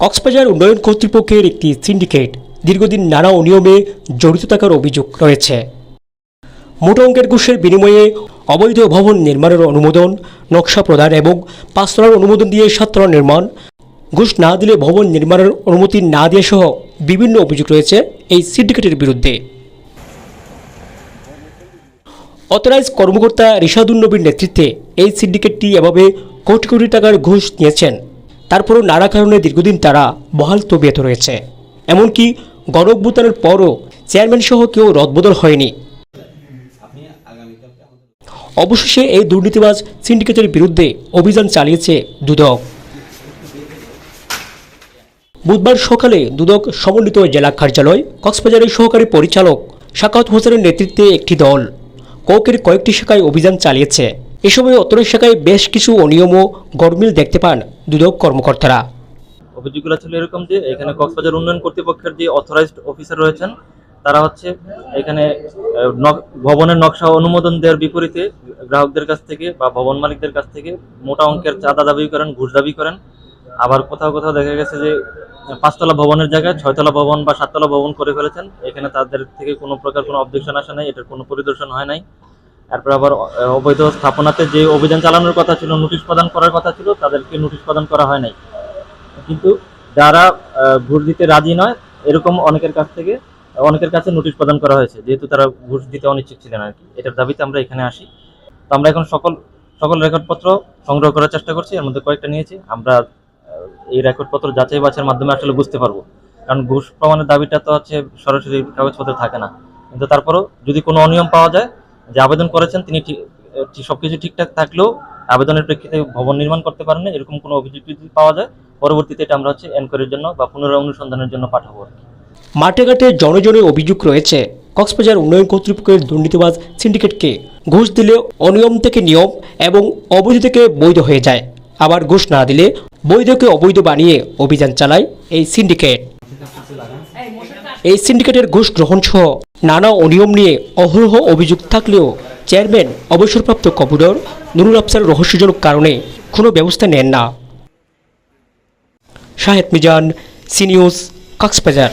কক্সবাজার উন্নয়ন কর্তৃপক্ষের একটি সিন্ডিকেট দীর্ঘদিন নানা অনিয়মে জড়িত থাকার অভিযোগ রয়েছে। মোটা অঙ্কের ঘুষের বিনিময়ে অবৈধ ভবন নির্মাণের অনুমোদন, নকশা প্রদান এবং পাঁচতলার অনুমোদন দিয়ে সাততলা নির্মাণ, ঘুষ না দিলে ভবন নির্মাণের অনুমতি না দেওয়া সহ বিভিন্ন অভিযোগ রয়েছে এই সিন্ডিকেটের বিরুদ্ধে। অথরাইজ কর্মকর্তা রিশাদুল নবীর নেতৃত্বে এই সিন্ডিকেটটি এভাবে কোটি কোটি টাকার ঘুষ নিয়েছেন। তারপরও নানা কারণে দীর্ঘদিন তারা বহাল তবিয়ত রয়েছে। এমনকি গণঅভ্যুত্থানের পরও চেয়ারম্যান সহ কেউ রদবদল হয়নি। অবশেষে এই দুর্নীতিবাজ সিন্ডিকেটের বিরুদ্ধে অভিযান চালিয়েছে দুদক। বুধবার সকালে দুদক সমন্বিত জেলা কার্যালয়, কক্সবাজারের সহকারী পরিচালক শাকাত হোসেনের নেতৃত্বে একটি দল কৌকের কয়েকটি শাখায় অভিযান চালিয়েছে। এ সময় অতর শাখায় বেশ কিছু অনিয়ম ও গরমিল দেখতে পান দুদক কর্মকর্তারা। অভিযোগগুলো ছিল এরকম যে এখানে কক্সবাজার উন্নয়ন কর্তৃপক্ষের যে অথরাইজড অফিসার রয়েছেন, তারা হচ্ছে এখানে ভবনের নকশা অনুমোদন দেওয়ার বিপরীতে গ্রাহকদের কাছ থেকে বা ভবন মালিকদের কাছ থেকে মোটা অঙ্কের চাঁদা দাবি করেন, ঘুষ দাবি করেন। আবার কোথাও কোথাও দেখা গেছে যে, পাঁচতলা ভবনের জায়গায় ছয়তলা ভবন বা সাততলা ভবন করে ফেলেছেন। এখানে তাদের থেকে কোনো প্রকার কোনো অবজেকশন আসে নাই, এটার কোনো পরিদর্শন হয় নাই। তারপর আবার অবৈধ স্থাপনাতে যে অভিযান চালানোর কথা ছিল, নোটিশ প্রদান করার কথা ছিল, তাদেরকে নোটিশ প্রদান করা হয় নাই। কিন্তু যারা ঘুষ দিতে রাজি নয়, এরকম অনেকের কাছ থেকে, অনেকের কাছে নোটিশ প্রদান করা হয়েছে, যেহেতু তারা ঘুষ দিতে অনিচ্ছুক ছিলেন আর কি। এটার দাবিতে আমরা এখানে আসি। তো আমরা এখন সকল সকল রেকর্ডপত্র সংগ্রহ করার চেষ্টা করছি, এর মধ্যে কয়েকটা নিয়েছি। আমরা এই রেকর্ডপত্র যাচাই বাছাইয়ের মাধ্যমে আসলে বুঝতে পারব। কারণ ঘুষ প্রমাণের দাবিটা তো হচ্ছে সরাসরি কাগজপত্রে থাকে না। কিন্তু তারপরও যদি কোনো অনিয়ম পাওয়া যায় যে আবেদন করেছেন, তিনি সবকিছু ঠিকঠাক থাকলেও আবেদনের প্রেক্ষিতে ভবন নির্মাণ করতে পারেন এরকম কোনো অভিযোগ যদি পাওয়া যায়, পরবর্তীতে এটা আমরা হচ্ছে এনকোয়ারির জন্য বা পুনরায় অনুসন্ধানের জন্য পাঠাবো আর কি। মাঠে ঘাটে জনজনের অভিযোগ রয়েছে, কক্সবাজার উন্নয়ন কর্তৃপক্ষের দুর্নীতিবাজ সিন্ডিকেটকে ঘুষ দিলে অনিয়ম থেকে নিয়ম এবং অবৈধ থেকে বৈধ হয়ে যায়, আবার ঘুষ না দিলে বৈধকে অবৈধ বানিয়ে অভিযান চালায় এই সিন্ডিকেট এই সিন্ডিকেটের ঘুষ গ্রহণ সহ নানা অনিয়ম নিয়ে অহরহ অভিযোগ থাকলেও চেয়ারম্যান, অবসরপ্রাপ্ত কম্পিউটার নুরুল আফসার রহস্যজনক কারণে কোনো ব্যবস্থা নেন না। শাহেদ মিজান, সিনিউজ, কক্সবাজার।